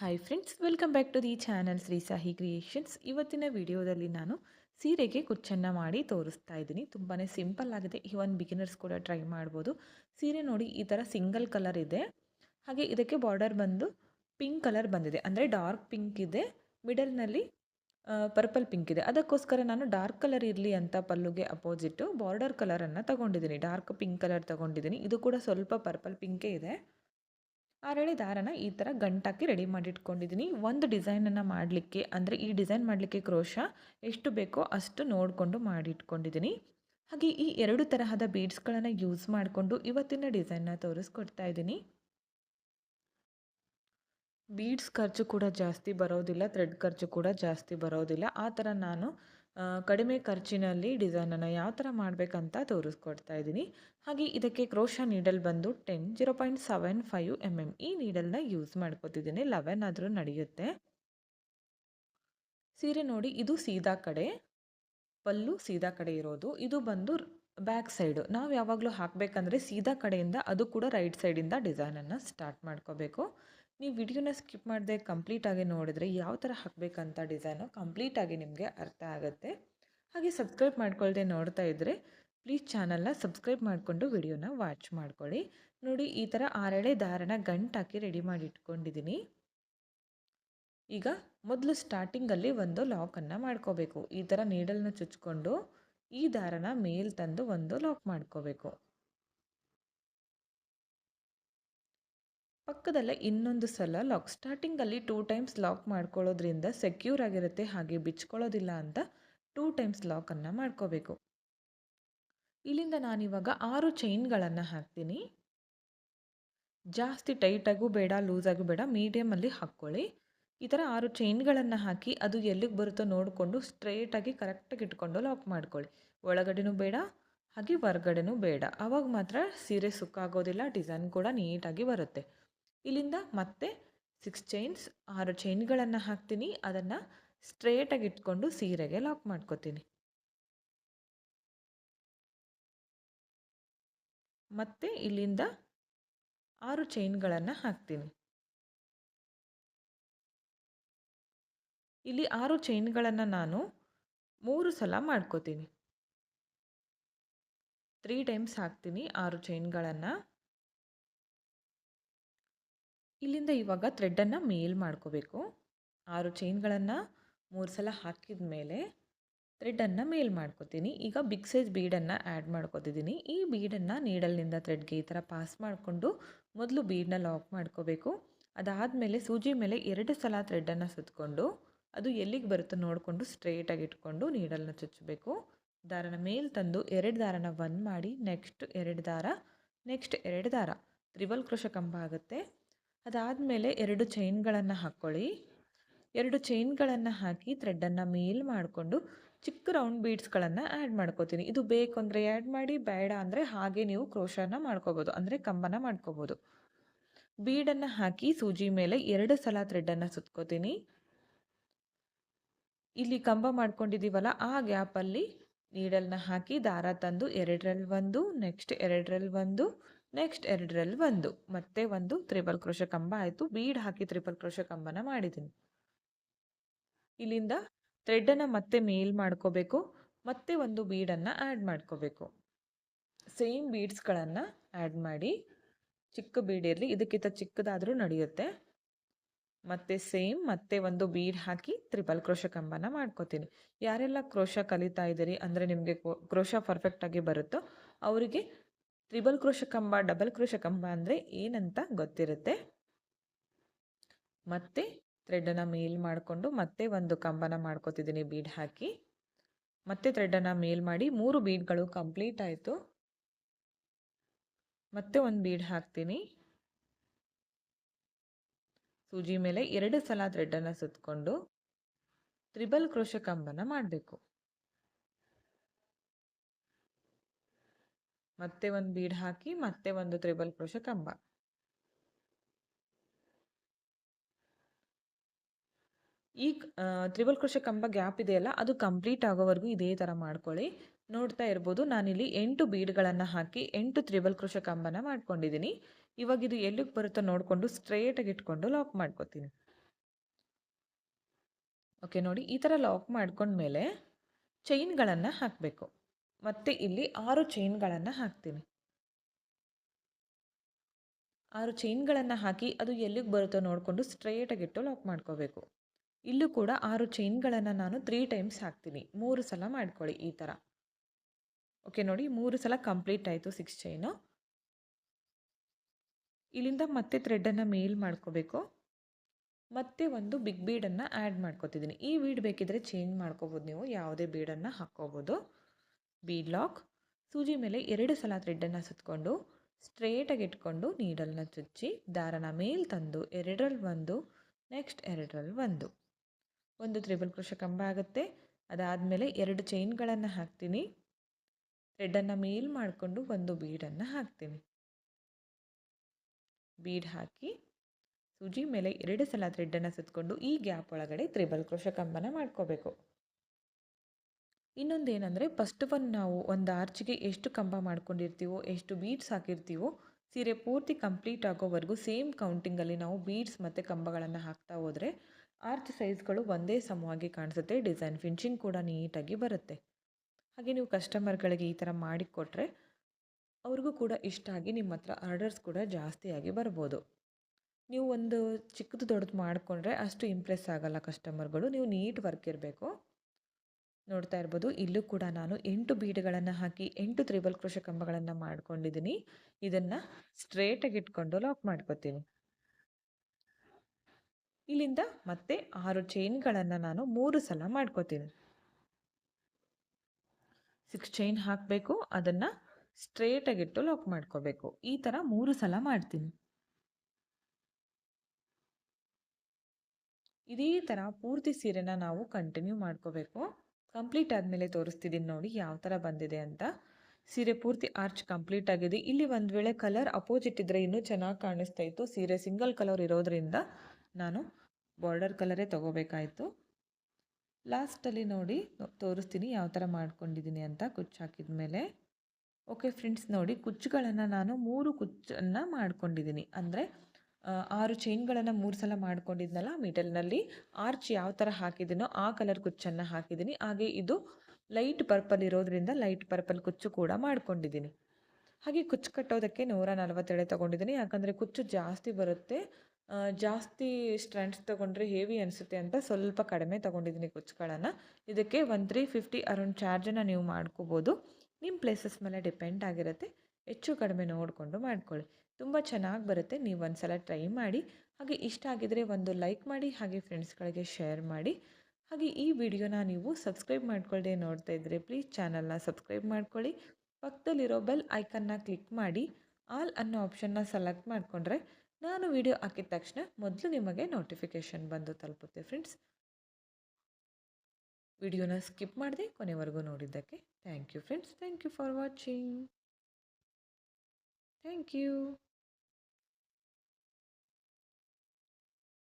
Hi friends welcome back to the channel Shri Sahi creations ಇವತ್ತಿನ ವಿಡಿಯೋದಲ್ಲಿ ನಾನು ಸೀರೆಗೆ ಕುಚ್ಚನ್ನು ಮಾಡಿ ತೋರಿಸ್ತಾ ಇದ್ದೀನಿ. ತುಂಬಾ ಸಿಂಪಲ್ ಆಗಿದೆ. ಇವನ್ ಬಿಗಿನರ್ಸ್ ಕೂಡ ಟ್ರೈ ಮಾಡ್ಬೋದು. ಸೀರೆ ನೋಡಿ ಈ ಥರ ಸಿಂಗಲ್ ಕಲರ್ ಇದೆ. ಹಾಗೆ ಇದಕ್ಕೆ ಬಾರ್ಡರ್ ಬಂದು ಪಿಂಕ್ ಕಲರ್ ಬಂದಿದೆ. ಅಂದರೆ ಡಾರ್ಕ್ ಪಿಂಕ್ ಇದೆ. ಮಿಡಲ್ನಲ್ಲಿ ಪರ್ಪಲ್ ಪಿಂಕ್ ಇದೆ. ಅದಕ್ಕೋಸ್ಕರ ನಾನು ಡಾರ್ಕ್ ಕಲರ್ ಇರಲಿ ಅಂತ ಪಲ್ಲುಗೆ ಅಪೋಸಿಟ್ಟು ಬಾರ್ಡರ್ ಕಲರನ್ನು ತಗೊಂಡಿದ್ದೀನಿ. ಡಾರ್ಕ್ ಪಿಂಕ್ ಕಲರ್ ತಗೊಂಡಿದ್ದೀನಿ. ಇದು ಕೂಡ ಸ್ವಲ್ಪ ಪರ್ಪಲ್ ಪಿಂಕೇ ಇದೆ. ಆರೇಳೆ ದಾರನ ಈ ಥರ ಗಂಟಾಕಿ ರೆಡಿ ಮಾಡಿಟ್ಕೊಂಡಿದ್ದೀನಿ ಒಂದು ಡಿಸೈನನ್ನು ಮಾಡಲಿಕ್ಕೆ, ಅಂದರೆ ಈ ಡಿಸೈನ್ ಮಾಡಲಿಕ್ಕೆ ಕ್ರೋಶ ಎಷ್ಟು ಬೇಕೋ ಅಷ್ಟು ನೋಡಿಕೊಂಡು ಮಾಡಿಟ್ಕೊಂಡಿದ್ದೀನಿ ಹಾಗೆ ಈ ಎರಡು ತರಹದ ಬೀಡ್ಸ್ಗಳನ್ನು ಯೂಸ್ ಮಾಡಿಕೊಂಡು ಇವತ್ತಿನ ಡಿಸೈನ್ನ ತೋರಿಸ್ಕೊಡ್ತಾ ಇದ್ದೀನಿ ಬೀಡ್ಸ್ ಖರ್ಚು ಕೂಡ ಜಾಸ್ತಿ ಬರೋದಿಲ್ಲ ಥ್ರೆಡ್ ಖರ್ಚು ಕೂಡ ಜಾಸ್ತಿ ಬರೋದಿಲ್ಲ. ಆ ಥರ ನಾನು ಕಡಿಮೆ ಖರ್ಚಿನಲ್ಲಿ ಡಿಸೈನನ್ನು ಯಾವ ಥರ ಮಾಡಬೇಕಂತ ತೋರಿಸ್ಕೊಡ್ತಾ ಇದ್ದೀನಿ. ಹಾಗೆ ಇದಕ್ಕೆ ಕ್ರೋಶ ನೀಡಲ್ ಬಂದು ten zero point seven five M M ಈ ನೀಡಲ್ನ ಯೂಸ್ ಮಾಡ್ಕೋತಿದ್ದೀನಿ. ಲೆವೆನ್ ಆದರೂ ನಡೆಯುತ್ತೆ. ಸೀರೆ ನೋಡಿ, ಇದು ಸೀದಾ ಕಡೆ, ಪಲ್ಲು ಸೀದಾ ಕಡೆ ಇರೋದು. ಇದು ಬಂದು ಬ್ಯಾಕ್ ಸೈಡು ನಾವು ಯಾವಾಗಲೂ ಹಾಕಬೇಕಂದ್ರೆ ಸೀದಾ ಕಡೆಯಿಂದ ಅದು ಕೂಡ ರೈಟ್ ಸೈಡಿಂದ ಡಿಸೈನನ್ನು ಸ್ಟಾರ್ಟ್ ಮಾಡ್ಕೋಬೇಕು. ನೀವು ವಿಡಿಯೋನ ಸ್ಕಿಪ್ ಮಾಡದೆ ಕಂಪ್ಲೀಟಾಗಿ ನೋಡಿದ್ರೆ ಯಾವ ಥರ ಹಾಕಬೇಕಂತ ಡಿಸೈನು ಕಂಪ್ಲೀಟಾಗಿ ನಿಮಗೆ ಅರ್ಥ ಆಗುತ್ತೆ. ಹಾಗೆ ಸಬ್ಸ್ಕ್ರೈಬ್ ಮಾಡ್ಕೊಳ್ಳದೆ ನೋಡ್ತಾ ಇದ್ದರೆ ಪ್ಲೀಸ್ ಚಾನಲ್ನ ಸಬ್ಸ್ಕ್ರೈಬ್ ಮಾಡಿಕೊಂಡು ವಿಡಿಯೋನ ವಾಚ್ ಮಾಡ್ಕೊಳ್ಳಿ. ನೋಡಿ, ಈ ಥರ ಆರಳೆ ದಾರನ ಗಂಟಾಕಿ ರೆಡಿ ಮಾಡಿ ಇಟ್ಕೊಂಡಿದ್ದೀನಿ. ಈಗ ಮೊದಲು ಸ್ಟಾರ್ಟಿಂಗಲ್ಲಿ ಒಂದು ಲಾಕನ್ನು ಮಾಡ್ಕೋಬೇಕು. ಈ ಥರ ನೀಡಲ್ನ ಚುಚ್ಕೊಂಡು ಈ ದಾರನ ಮೇಲ್ ತಂದು ಒಂದು ಲಾಕ್ ಮಾಡ್ಕೋಬೇಕು. ಪಕ್ಕದಲ್ಲೇ ಇನ್ನೊಂದು ಸಲ ಲಾಕ್ ಸ್ಟಾರ್ಟಿಂಗಲ್ಲಿ ಟೂ ಟೈಮ್ಸ್ ಲಾಕ್ ಮಾಡ್ಕೊಳ್ಳೋದ್ರಿಂದ ಸೆಕ್ಯೂರ್ ಆಗಿರುತ್ತೆ, ಹಾಗೆ ಬಿಚ್ಕೊಳ್ಳೋದಿಲ್ಲ ಅಂತ ಟೂ ಟೈಮ್ಸ್ ಲಾಕನ್ನು ಮಾಡ್ಕೋಬೇಕು. ಇಲ್ಲಿಂದ ನಾನಿವಾಗ ಆರು ಚೈನ್ಗಳನ್ನು ಹಾಕ್ತೀನಿ. ಜಾಸ್ತಿ ಟೈಟಾಗೂ ಬೇಡ, ಲೂಸಾಗೂ ಬೇಡ, ಮೀಡಿಯಮಲ್ಲಿ ಹಾಕ್ಕೊಳ್ಳಿ. ಈ ಥರ ಆರು ಚೈನ್ಗಳನ್ನು ಹಾಕಿ ಅದು ಎಲ್ಲಿಗೆ ಬರುತ್ತೋ ನೋಡಿಕೊಂಡು ಸ್ಟ್ರೇಟಾಗಿ ಕರೆಕ್ಟಾಗಿ ಇಟ್ಕೊಂಡು ಲಾಕ್ ಮಾಡ್ಕೊಳ್ಳಿ. ಒಳಗಡೆನೂ ಬೇಡ, ಹಾಗೆ ಹೊರಗಡೆನೂ ಬೇಡ. ಆವಾಗ ಮಾತ್ರ ಸೀರೆ ಸುಕ್ಕಾಗೋದಿಲ್ಲ, ಡಿಸೈನ್ ಕೂಡ ನೀಟಾಗಿ ಬರುತ್ತೆ. ಇಲ್ಲಿಂದ ಮತ್ತೆ ಸಿಕ್ಸ್ ಚೈನ್ಸ್ ಆರು ಚೈನ್ಗಳನ್ನು ಹಾಕ್ತೀನಿ. ಅದನ್ನು ಸ್ಟ್ರೇಟಾಗಿ ಇಟ್ಕೊಂಡು ಸೀರೆಗೆ ಲಾಕ್ ಮಾಡ್ಕೋತೀನಿ. ಮತ್ತೆ ಇಲ್ಲಿಂದ ಆರು ಚೈನ್ಗಳನ್ನು ಹಾಕ್ತೀನಿ. ಇಲ್ಲಿ ಆರು ಚೈನ್ಗಳನ್ನು ನಾನು ಮೂರು ಸಲ ಮಾಡ್ಕೋತೀನಿ. ತ್ರೀ ಟೈಮ್ಸ್ ಹಾಕ್ತೀನಿ ಆರು ಚೈನ್ಗಳನ್ನು ಇಲ್ಲಿಂದ ಇವಾಗ ಥ್ರೆಡ್ಡನ್ನು ಮೇಲ್ ಮಾಡ್ಕೋಬೇಕು. ಆರು ಚೈನ್ಗಳನ್ನು ಮೂರು ಸಲ ಹಾಕಿದ ಮೇಲೆ ಥ್ರೆಡ್ಡನ್ನು ಮೇಲ್ ಮಾಡ್ಕೋತೀನಿ. ಈಗ ಬಿಗ್ ಸೈಜ್ ಬೀಡನ್ನು ಆ್ಯಡ್ ಮಾಡ್ಕೋತಿದ್ದೀನಿ. ಈ ಬೀಡನ್ನು ನೀಡಲ್ನಿಂದ ಥ್ರೆಡ್ಗೆ ಈ ಥರ ಪಾಸ್ ಮಾಡಿಕೊಂಡು ಮೊದಲು ಬೀಡನ್ನ ಲಾಕ್ ಮಾಡ್ಕೋಬೇಕು. ಅದಾದಮೇಲೆ ಸೂಜಿ ಮೇಲೆ ಎರಡು ಸಲ ಥ್ರೆಡ್ಡನ್ನು ಸುತ್ತಕೊಂಡು ಅದು ಎಲ್ಲಿಗೆ ಬರುತ್ತೋ ನೋಡಿಕೊಂಡು ಸ್ಟ್ರೇಟಾಗಿ ಇಟ್ಕೊಂಡು ನೀಡಲ್ನ ಚುಚ್ಚಬೇಕು. ದಾರನ ಮೇಲೆ ತಂದು ಎರಡು ದಾರನ ಒನ್ ಮಾಡಿ ನೆಕ್ಸ್ಟ್ ಎರಡು ದಾರ, ನೆಕ್ಸ್ಟ್ ಎರಡು ದಾರ. ತ್ರಿಬಲ್ ಕೃಷ ಕಂಬ ಆಗುತ್ತೆ. ಅದಾದಮೇಲೆ ಎರಡು ಚೈನ್ಗಳನ್ನು ಹಾಕ್ಕೊಳ್ಳಿ. ಎರಡು ಚೈನ್ಗಳನ್ನು ಹಾಕಿ ಥ್ರೆಡ್ಡನ್ನು ಮೇಲ್ ಮಾಡಿಕೊಂಡು ಚಿಕ್ಕ ರೌಂಡ್ ಬೀಡ್ಸ್ಗಳನ್ನು ಆ್ಯಡ್ ಮಾಡ್ಕೋತೀನಿ. ಇದು ಬೇಕು ಅಂದರೆ ಆ್ಯಡ್ ಮಾಡಿ, ಬೇಡ ಅಂದರೆ ಹಾಗೆ ನೀವು ಕ್ರೋಶನ ಮಾಡ್ಕೋಬೋದು, ಅಂದರೆ ಕಂಬನ ಮಾಡ್ಕೋಬೋದು. ಬೀಡನ್ನು ಹಾಕಿ ಸೂಜಿ ಮೇಲೆ ಎರಡು ಸಲ ಥ್ರೆಡ್ಡನ್ನು ಸುತ್ಕೋತೀನಿ. ಇಲ್ಲಿ ಕಂಬ ಮಾಡ್ಕೊಂಡಿದ್ದೀವಲ್ಲ, ಆ ಗ್ಯಾಪಲ್ಲಿ ನೀಡಲ್ನ ಹಾಕಿ ದಾರ ತಂದು ಎರಡರಲ್ಲಿ ಒಂದು, ನೆಕ್ಸ್ಟ್ ಎರಡರಲ್ಲಿ ಒಂದು ನೆಕ್ಸ್ಟ್ ಎರಡರಲ್ಲಿ ಒಂದು. ಮತ್ತೆ ಒಂದು ತ್ರಿಬಲ್ ಕ್ರೋಶ ಕಂಬ ಆಯಿತು. ಬೀಡ್ ಹಾಕಿ ತ್ರಿಬಲ್ ಕ್ರೋಶ ಕಂಬನ ಮಾಡಿದ್ದೀನಿ. ಇಲ್ಲಿಂದ ಥ್ರೆಡ್ಡನ್ನು ಮತ್ತೆ ಮೇಲ್ ಮಾಡ್ಕೋಬೇಕು. ಮತ್ತೆ ಒಂದು ಬೀಡನ್ನು ಆ್ಯಡ್ ಮಾಡ್ಕೋಬೇಕು. ಸೇಮ್ ಬೀಡ್ಸ್ಗಳನ್ನು ಆ್ಯಡ್ ಮಾಡಿ. ಚಿಕ್ಕ ಬೀಡ್ ಇರಲಿ. ಇದಕ್ಕಿಂತ ಚಿಕ್ಕದಾದರೂ ನಡೆಯುತ್ತೆ. ಮತ್ತೆ ಸೇಮ್ ಮತ್ತೆ ಒಂದು ಬೀಡ್ ಹಾಕಿ ತ್ರಿಬಲ್ ಕ್ರೋಶ ಕಂಬನ ಮಾಡ್ಕೋತೀನಿ. ಯಾರೆಲ್ಲ ಕ್ರೋಶ ಕಲಿತಾ ಇದ್ದೀರಿ ಅಂದರೆ ನಿಮಗೆ ಕ್ರೋಶ ಪರ್ಫೆಕ್ಟಾಗಿ ಬರುತ್ತೋ ಅವರಿಗೆ ತ್ರಿಬಲ್ ಕ್ರೋಶ ಕಂಬ, ಡಬಲ್ ಕ್ರೋಶ ಕಂಬ ಅಂದರೆ ಏನಂತ ಗೊತ್ತಿರುತ್ತೆ? ಮತ್ತೆ ಥ್ರೆಡನ್ನು ಮೇಲ್ ಮಾಡಿಕೊಂಡು ಮತ್ತೆ ಒಂದು ಕಂಬನ ಮಾಡ್ಕೋತಿದ್ದೀನಿ ಬೀಡ್ ಹಾಕಿ. ಮತ್ತೆ ಥ್ರೆಡನ್ನು ಮೇಲ್ ಮಾಡಿ ಮೂರು ಬೀಡ್ಗಳು ಕಂಪ್ಲೀಟ್ ಆಯಿತು. ಮತ್ತೆ ಒಂದು ಬೀಡ್ ಹಾಕ್ತೀನಿ. ಸೂಜಿ ಮೇಲೆ ಎರಡು ಸಲ ಥ್ರೆಡ್ಡನ್ನು ಸುತ್ತಕೊಂಡು ತ್ರಿಬಲ್ ಕ್ರೋಶ ಕಂಬನ ಮಾಡಬೇಕು. ಮತ್ತೆ ಒಂದು ಬೀಡ್ ಹಾಕಿ, ಮತ್ತೆ ಒಂದು ತ್ರಿಬಲ್ ಕ್ರೋಶ ಕಂಬ. ಈ ತ್ರಿಬಲ್ ಕ್ರೋಶ ಕಂಬ ಗ್ಯಾಪ್ ಇದೆಯಲ್ಲ, ಅದು ಕಂಪ್ಲೀಟ್ ಆಗೋವರೆಗೂ ಇದೇ ಥರ ಮಾಡ್ಕೊಳ್ಳಿ. ನೋಡ್ತಾ ಇರ್ಬೋದು, ನಾನಿಲ್ಲಿ ಎಂಟು ಬೀಡ್ಗಳನ್ನು ಹಾಕಿ ಎಂಟು ತ್ರಿಬಲ್ ಕ್ರೋಶ ಕಂಬನ ಮಾಡ್ಕೊಂಡಿದ್ದೀನಿ ಇವಾಗ ಇದು ಎಲ್ಲಿಗೆ ಬರುತ್ತೋ ನೋಡಿಕೊಂಡು ಸ್ಟ್ರೇಟಾಗಿ ಇಟ್ಕೊಂಡು ಲಾಕ್ ಮಾಡ್ಕೊತೀನಿ. ಓಕೆ, ನೋಡಿ, ಈ ಥರ ಲಾಕ್ ಮಾಡ್ಕೊಂಡ್ಮೇಲೆ ಚೈನ್ಗಳನ್ನು ಹಾಕಬೇಕು. ಮತ್ತು ಇಲ್ಲಿ ಆರು ಚೈನ್ಗಳನ್ನು ಹಾಕ್ತೀನಿ ಆರು ಚೈನ್ಗಳನ್ನು ಹಾಕಿ ಅದು ಎಲ್ಲಿಗೆ ಬರುತ್ತೋ ನೋಡಿಕೊಂಡು ಸ್ಟ್ರೇಟಾಗಿಟ್ಟು ಲಾಕ್ ಮಾಡ್ಕೋಬೇಕು. ಇಲ್ಲೂ ಕೂಡ ಆರು ಚೈನ್ಗಳನ್ನು ನಾನು ತ್ರೀ ಟೈಮ್ಸ್ ಹಾಕ್ತೀನಿ. ಮೂರು ಸಲ ಮಾಡ್ಕೊಳ್ಳಿ ಈ ಥರ ಓಕೆ ನೋಡಿ ಮೂರು ಸಲ ಕಂಪ್ಲೀಟ್ ಆಯಿತು ಸಿಕ್ಸ್ ಚೈನು ಇಲ್ಲಿಂದ ಮತ್ತೆ ಥ್ರೆಡನ್ನು ಮೇಲ್ ಮಾಡ್ಕೋಬೇಕು. ಮತ್ತೆ ಒಂದು ಬಿಗ್ ಬೀಡನ್ನು ಆ್ಯಡ್ ಮಾಡ್ಕೋತಿದ್ದೀನಿ. ಈ ಬೀಡ್ ಬೇಕಿದ್ರೆ ಚೇಂಜ್ ಮಾಡ್ಕೋಬೋದು ನೀವು. ಯಾವುದೇ ಬೀಡನ್ನು ಹಾಕ್ಕೋಬೋದು. Bead lock. ಸೂಜಿ ಮೇಲೆ ಎರಡು ಸಲ ಥ್ರೆಡ್ಡನ್ನು ಸುತ್ತಕೊಂಡು ಸ್ಟ್ರೇಟಾಗಿ ಇಟ್ಕೊಂಡು ನೀಡಲ್ನ ಚುಚ್ಚಿ, ದಾರನ ಮೇಲೆ ತಂದು ಎರಡರಲ್ಲಿ ಒಂದು, ನೆಕ್ಸ್ಟ್ ಎರಡರಲ್ಲಿ ಒಂದು. ಒಂದು ತ್ರಿಬಲ್ ಕೃಷ ಕಂಬ ಆಗುತ್ತೆ. ಅದಾದಮೇಲೆ ಎರಡು ಚೈನ್ಗಳನ್ನು ಹಾಕ್ತೀನಿ. ಥ್ರೆಡ್ಡನ್ನು ಮೇಲ್ ಮಾಡಿಕೊಂಡು ಒಂದು ಬೀಡನ್ನು ಹಾಕ್ತೀನಿ. ಬೀಡ್ ಹಾಕಿ, ಸೂಜಿ ಮೇಲೆ ಎರಡು ಸಲ ಥ್ರೆಡ್ಡನ್ನು ಸುತ್ತಕೊಂಡು ಈ ಗ್ಯಾಪ್ ಒಳಗಡೆ ತ್ರಿಬಲ್ ಕೃಷ ಕಂಬನ ಮಾಡ್ಕೋಬೇಕು. ಇನ್ನೊಂದೇನೆಂದರೆ ಫಸ್ಟ್ ಒನ್ ನಾವು ಒಂದು ಆರ್ಚಿಗೆ ಎಷ್ಟು ಕಂಬ ಮಾಡ್ಕೊಂಡಿರ್ತೀವೋ, ಎಷ್ಟು ಬೀಡ್ಸ್ ಹಾಕಿರ್ತೀವೋ, ಸೀರೆ ಪೂರ್ತಿ ಕಂಪ್ಲೀಟ್ ಆಗೋವರೆಗೂ ಸೇಮ್ ಕೌಂಟಿಂಗಲ್ಲಿ ನಾವು ಬೀಡ್ಸ್ ಮತ್ತು ಕಂಬಗಳನ್ನು ಹಾಕ್ತಾ ಹೋದರೆ ಆರ್ಚ್ ಸೈಜ್ಗಳು ಒಂದೇ ಸಮವಾಗಿ ಕಾಣಿಸುತ್ತೆ ಡಿಸೈನ್ ಫಿನಿಶಿಂಗ್ ಕೂಡ ನೀಟಾಗಿ ಬರುತ್ತೆ. ಹಾಗೆ ನೀವು ಕಸ್ಟಮರ್ಗಳಿಗೆ ಈ ಥರ ಮಾಡಿಕೊಟ್ರೆ ಅವ್ರಿಗೂ ಕೂಡ ಇಷ್ಟ ಆಗಿ ನಿಮ್ಮ ಹತ್ರ ಆರ್ಡರ್ಸ್ ಕೂಡ ಜಾಸ್ತಿಯಾಗಿ ಬರ್ಬೋದು. ನೀವು ಒಂದು ಚಿಕ್ಕದು ದೊಡ್ಡದು ಮಾಡಿಕೊಂಡ್ರೆ ಅಷ್ಟು ಇಂಪ್ರೆಸ್ ಆಗಲ್ಲ ಕಸ್ಟಮರ್ಗಳು ನೀವು ನೀಟ್ ವರ್ಕ್ ಇರಬೇಕು. ನೋಡ್ತಾ ಇರ್ಬೋದು. ಇಲ್ಲೂ ಕೂಡ ನಾನು ಎಂಟು ಬೀಡ್ಗಳನ್ನು ಹಾಕಿ ಎಂಟು ತ್ರಿಬಲ್ ಕೃಷ ಕಂಬಗಳನ್ನು ಮಾಡ್ಕೊಂಡಿದ್ದೀನಿ ಇದನ್ನು ಸ್ಟ್ರೇಟಾಗಿ ಇಟ್ಕೊಂಡು ಲಾಕ್ ಮಾಡ್ಕೋತೀನಿ. ಇಲ್ಲಿಂದ ಮತ್ತೆ ಆರು ಚೈನ್ಗಳನ್ನು ನಾನು ಮೂರು ಸಲ ಮಾಡ್ಕೋತೀನಿ. ಸಿಕ್ಸ್ ಚೈನ್ ಹಾಕಬೇಕು. ಅದನ್ನು ಸ್ಟ್ರೇಟಾಗಿಟ್ಟು ಲಾಕ್ ಮಾಡ್ಕೋಬೇಕು. ಈ ಥರ ಮೂರು ಸಲ ಮಾಡ್ತೀನಿ. ಇದೇ ಥರ ಪೂರ್ತಿ ಸೀರೆನ ನಾವು ಕಂಟಿನ್ಯೂ ಮಾಡ್ಕೋಬೇಕು. ಕಂಪ್ಲೀಟ್ ಆದಮೇಲೆ ತೋರಿಸ್ತಿದ್ದೀನಿ ನೋಡಿ ಯಾವ ಥರ ಬಂದಿದೆ ಅಂತ. ಸೀರೆ ಪೂರ್ತಿ ಆರ್ಚ್ ಕಂಪ್ಲೀಟ್ ಆಗಿದೆ. ಇಲ್ಲಿ ಒಂದು ವೇಳೆ ಕಲರ್ ಅಪೋಸಿಟ್ ಇದ್ದರೆ ಇನ್ನೂ ಚೆನ್ನಾಗಿ ಕಾಣಿಸ್ತಾ ಇತ್ತು. ಸೀರೆ ಸಿಂಗಲ್ ಕಲರ್ ಇರೋದ್ರಿಂದ ನಾನು ಬಾರ್ಡರ್ ಕಲರೇ ತೊಗೋಬೇಕಾಯಿತು. ಲಾಸ್ಟಲ್ಲಿ ನೋಡಿ ತೋರಿಸ್ತೀನಿ ಯಾವ ಥರ ಮಾಡ್ಕೊಂಡಿದ್ದೀನಿ ಅಂತ ಕುಚ್ಚು ಹಾಕಿದ ಮೇಲೆ ಓಕೆ ಫ್ರೆಂಡ್ಸ್ ನೋಡಿ ಕುಚ್ಚುಗಳನ್ನು ನಾನು ಮೂರು ಕುಚ್ಚನ್ನು ಮಾಡ್ಕೊಂಡಿದ್ದೀನಿ. ಅಂದರೆ ಆರು ಚೈನ್ಗಳನ್ನು ಮೂರು ಸಲ ಮಾಡ್ಕೊಂಡಿದ್ನಲ್ಲ ಮಿಡಲ್ನಲ್ಲಿ. ಆರ್ಚ್ ಯಾವ ಥರ ಹಾಕಿದ್ದೀನೋ ಆ ಕಲರ್ ಕುಚ್ಚನ್ನು ಹಾಕಿದ್ದೀನಿ ಹಾಗೆ ಇದು ಲೈಟ್ ಪರ್ಪಲ್ ಇರೋದ್ರಿಂದ ಲೈಟ್ ಪರ್ಪಲ್ ಕುಚ್ಚು ಕೂಡ ಮಾಡ್ಕೊಂಡಿದ್ದೀನಿ ಹಾಗೆ ಕುಚ್ಚು ಕಟ್ಟೋದಕ್ಕೆ ನೂರ ನಲವತ್ತೆಳೆ ತೊಗೊಂಡಿದ್ದೀನಿ ಯಾಕಂದರೆ ಕುಚ್ಚು ಜಾಸ್ತಿ ಬರುತ್ತೆ. ಜಾಸ್ತಿ ಸ್ಟ್ರೆಂಟ್ಸ್ ತೊಗೊಂಡ್ರೆ ಹೇವಿ ಅನಿಸುತ್ತೆ ಅಂತ ಸ್ವಲ್ಪ ಕಡಿಮೆ ತೊಗೊಂಡಿದ್ದೀನಿ ಕುಚ್ಚುಗಳನ್ನು. ಇದಕ್ಕೆ ಒನ್ ತ್ರೀ ಫಿಫ್ಟಿ ಅರೌಂಡ್ ಚಾರ್ಜನ್ನು ನೀವು ಮಾಡ್ಕೋಬೋದು. ನಿಮ್ಮ ಪ್ಲೇಸಸ್ ಮೇಲೆ ಡಿಪೆಂಡ್ ಆಗಿರುತ್ತೆ. ಹೆಚ್ಚು ಕಡಿಮೆ ನೋಡಿಕೊಂಡು ಮಾಡ್ಕೊಳ್ಳಿ. ತುಂಬ ಚೆನ್ನಾಗಿ ಬರುತ್ತೆ. ನೀವು ಒಂದು ಸಲ ಟ್ರೈ ಮಾಡಿ. ಹಾಗೆ ಇಷ್ಟ ಆಗಿದರೆ ಒಂದು ಲೈಕ್ ಮಾಡಿ, ಹಾಗೆ ಫ್ರೆಂಡ್ಸ್ಗಳಿಗೆ ಶೇರ್ ಮಾಡಿ. ಹಾಗೆ ಈ ವಿಡಿಯೋನ ನೀವು ಸಬ್ಸ್ಕ್ರೈಬ್ ಮಾಡ್ಕೊಳ್ಳದೆ ನೋಡ್ತಾ ಇದ್ದರೆ ಪ್ಲೀಸ್ ಚಾನಲ್ನ ಸಬ್ಸ್ಕ್ರೈಬ್ ಮಾಡ್ಕೊಳ್ಳಿ. ಪಕ್ಕದಲ್ಲಿರೋ ಬೆಲ್ ಐಕನ್ನ ಕ್ಲಿಕ್ ಮಾಡಿ. ಆಲ್ ಅನ್ನೋ ಆಪ್ಷನ್ನ ಸೆಲೆಕ್ಟ್ ಮಾಡಿಕೊಂಡ್ರೆ ನಾನು ವಿಡಿಯೋ ಹಾಕಿದ ತಕ್ಷಣ ಮೊದಲು ನಿಮಗೆ ನೋಟಿಫಿಕೇಷನ್ ಬಂದು ತಲುಪುತ್ತೆ ಫ್ರೆಂಡ್ಸ್ ವಿಡಿಯೋನ ಸ್ಕಿಪ್ ಮಾಡಿದೆ ಕೊನೆವರೆಗೂ ನೋಡಿದ್ದಕ್ಕೆ thank you friends thank you for watching thank you